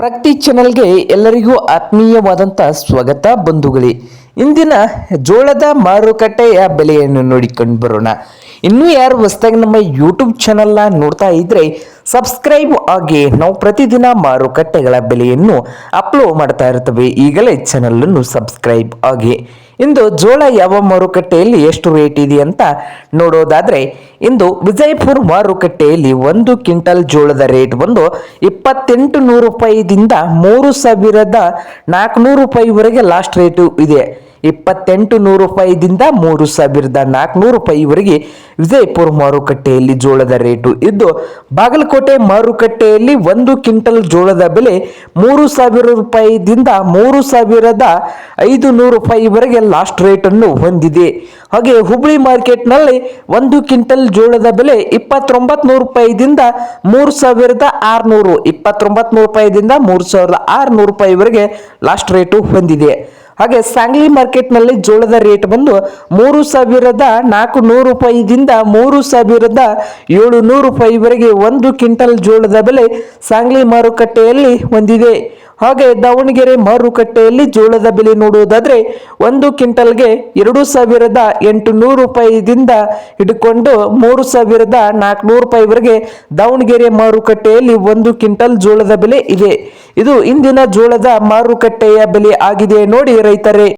ಪ್ರಗತಿ ಚಾನಲ್ಗೆ ಎಲ್ಲರಿಗೂ ಆತ್ಮೀಯವಾದಂಥ ಸ್ವಾಗತ, ಬಂಧುಗಳೇ. ಇಂದಿನ ಜೋಳದ ಮಾರುಕಟ್ಟೆಯ ಬೆಲೆಯನ್ನು ನೋಡಿಕೊಂಡು ಬರೋಣ. ಇನ್ನೂ ಯಾರು ಹೊಸದಾಗಿ ನಮ್ಮ ಯೂಟ್ಯೂಬ್ ಚಾನಲ್ನ ನೋಡ್ತಾ ಇದ್ರೆ ಸಬ್ಸ್ಕ್ರೈಬ್ ಆಗಿ ನಾವು ಪ್ರತಿದಿನ ಮಾರುಕಟ್ಟೆಗಳ ಬೆಲೆಯನ್ನು ಅಪ್ಲೋಡ್ ಮಾಡ್ತಾ ಇರ್ತವೆ. ಈಗಲೇ ಚಾನಲನ್ನು ಸಬ್ಸ್ಕ್ರೈಬ್ ಆಗಿ. ಇಂದು ಜೋಳ ಯಾವ ಮಾರುಕಟ್ಟೆಯಲ್ಲಿ ಎಷ್ಟು ರೇಟ್ ಇದೆ ಅಂತ ನೋಡೋದಾದ್ರೆ, ಇಂದು ವಿಜಯಪುರ ಮಾರುಕಟ್ಟೆಯಲ್ಲಿ ಒಂದು ಕ್ವಿಂಟಲ್ ಜೋಳದ ರೇಟ್ ಬಂದು ಇಪ್ಪತ್ತೆಂಟು ನೂರು ರೂಪಾಯಿದಿಂದ ಮೂರು ಸಾವಿರದ ನಾಲ್ಕುನೂರು ರೂಪಾಯಿವರೆಗೆ ಲಾಸ್ಟ್ ರೇಟು ಇದೆ. ಇಪ್ಪತ್ತೆಂಟು ನೂರು ರೂಪಾಯಿದಿಂದ ಮೂರು ಸಾವಿರದ ನಾಲ್ಕುನೂರು ರೂಪಾಯಿವರೆಗೆ ವಿಜಯಪುರ ಮಾರುಕಟ್ಟೆಯಲ್ಲಿ ಜೋಳದ ರೇಟು ಇದ್ದು, ಬಾಗಲಕೋಟೆ ಮಾರುಕಟ್ಟೆಯಲ್ಲಿ ಒಂದು ಕ್ವಿಂಟಲ್ ಜೋಳದ ಬೆಲೆ ಮೂರು ಸಾವಿರ ರೂಪಾಯಿದಿಂದ ಮೂರು ಸಾವಿರದ ಐದು ನೂರು ರೂಪಾಯಿವರೆಗೆ ಲಾಸ್ಟ್ ರೇಟನ್ನು ಹೊಂದಿದೆ. ಹಾಗೆ ಹುಬ್ಳಿ ಮಾರ್ಕೆಟ್ನಲ್ಲಿ ಒಂದು ಕ್ವಿಂಟಲ್ ಜೋಳದ ಬೆಲೆ ಇಪ್ಪತ್ತೊಂಬತ್ತು ನೂರು ರೂಪಾಯಿದಿಂದ ಮೂರು ಸಾವಿರದ ಆರುನೂರು ಇಪ್ಪತ್ತೊಂಬತ್ತು ನೂರು ರೂಪಾಯಿದಿಂದ ಮೂರು ಸಾವಿರದ ಆರುನೂರು ರೂಪಾಯಿವರೆಗೆ ಲಾಸ್ಟ್ ರೇಟು ಹೊಂದಿದೆ. ಹಾಗೆ ಸಾಂಗ್ಲಿ ಮಾರ್ಕೆಟ್ನಲ್ಲಿ ಜೋಳದ ರೇಟ್ ಬಂದು ಮೂರು ಸಾವಿರದ ನಾಲ್ಕು ನೂರು ರೂಪಾಯಿದಿಂದ ಮೂರು ಸಾವಿರದ ಏಳು ನೂರು ರೂಪಾಯಿವರೆಗೆ ಒಂದು ಕ್ವಿಂಟಲ್ ಜೋಳದ ಬೆಲೆ ಸಾಂಗ್ಲಿ ಮಾರುಕಟ್ಟೆಯಲ್ಲಿ ಹೊಂದಿದೆ ಹಾಗೆ ದಾವಣಗೆರೆ ಮಾರುಕಟ್ಟೆಯಲ್ಲಿ ಜೋಳದ ಬೆಲೆ ನೋಡುವುದಾದರೆ ಒಂದು ಕ್ವಿಂಟಲ್ಗೆ ಎರಡು ಸಾವಿರದ ಎಂಟು ನೂರು ರೂಪಾಯಿದಿಂದ ಹಿಡ್ಕೊಂಡು ಮೂರು ಸಾವಿರದ ನಾಲ್ಕುನೂರು ರೂಪಾಯಿವರೆಗೆ ದಾವಣಗೆರೆ ಮಾರುಕಟ್ಟೆಯಲ್ಲಿ ಒಂದು ಕ್ವಿಂಟಲ್ ಜೋಳದ ಬೆಲೆ ಇದೆ. ಇದು ಇಂದಿನ ಜೋಳದ ಮಾರುಕಟ್ಟೆಯ ಬೆಲೆ ಆಗಿದೆ. ನೋಡಿ ರೈತರೇ.